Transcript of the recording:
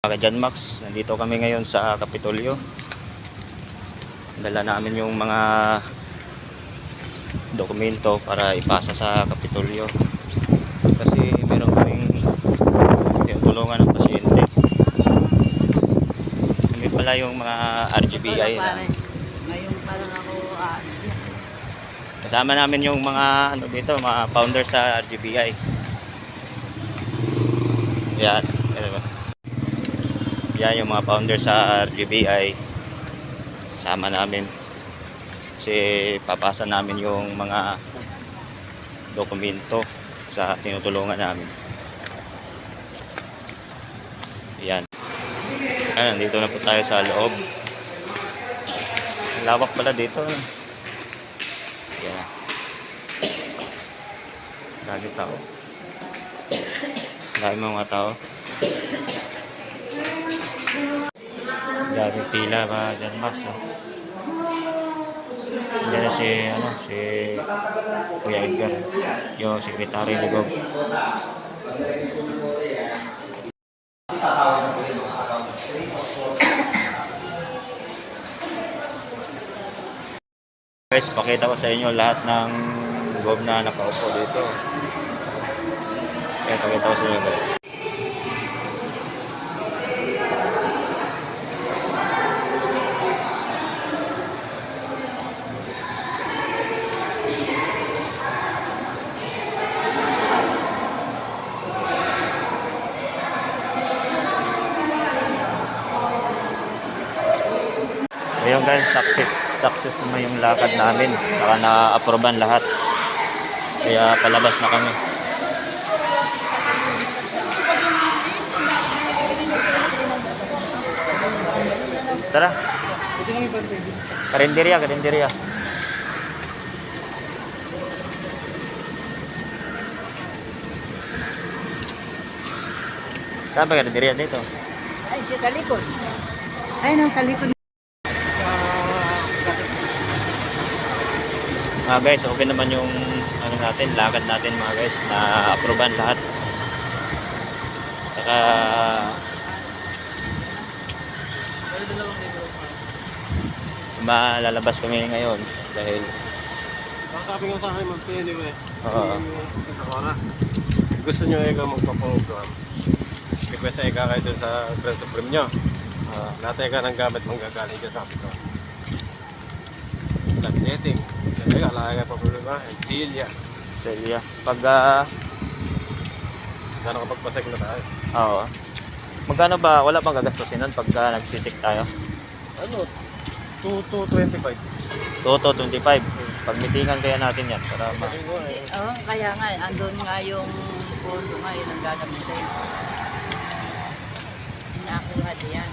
Mga Jan Max, nandito kami ngayon sa Kapitolyo. Dala namin yung mga dokumento para ipasa sa Kapitolyo. Kasi meron kaming tinutulungan ng pasyente. Kami pala yung mga RGBI na Ngayon parang ako, ah, Kasama namin yung mga ano dito, mga founder sa RGBI. Yan. Yan yung mga founder sa RGBI. Sama namin. Kasi papasa namin yung mga dokumento sa tinutulungan namin. Yan. Ayan, dito na po tayo sa loob. Lawak pala dito. Yan. Dami tao. Dami mga tao. Dami pila pa dyan Max. Oh. Diyan si, ano, si Kuya Edgar. Yung sekretary ni Gob. Guys, pakita ko sa inyo lahat ng gob na nakaupo dito. Kaya pakita ko sa inyo guys. Ayun guys, success, success naman yung lakad namin. Saka na-aproban lahat. Kaya palabas na kami. Tara. Karinderya, karinderya. Saan ba karinderya dito? ay, sa likod. Ay, nasa likod. Mga guys, okay naman yung ano natin, lakad natin mga guys, na aproban lahat. Tsaka malalabas kami ngayon dahil Sabi nga sa akin, mag-anyway. Oo. Nakora. Gusto nyo ikaw magpa-program. Request sa ika kayo dun sa Grand Supreme nyo. Uh, natin ka ng gamit manggagaling ka sa akin. Netting. Laki ka pa problema. And Celia. Celia, pag ah, Sana kapagpasek na tayo. oo. Magkano ba, wala pang gagastusin nun pagka nagsisik tayo? Ano? 2 to 25. Toto 25. Pagmitingan kaya natin yan para ma... Eh. Oo, kaya nga, andun nga yung pondo nga, yun ang gagamitin. Nakuha diyan.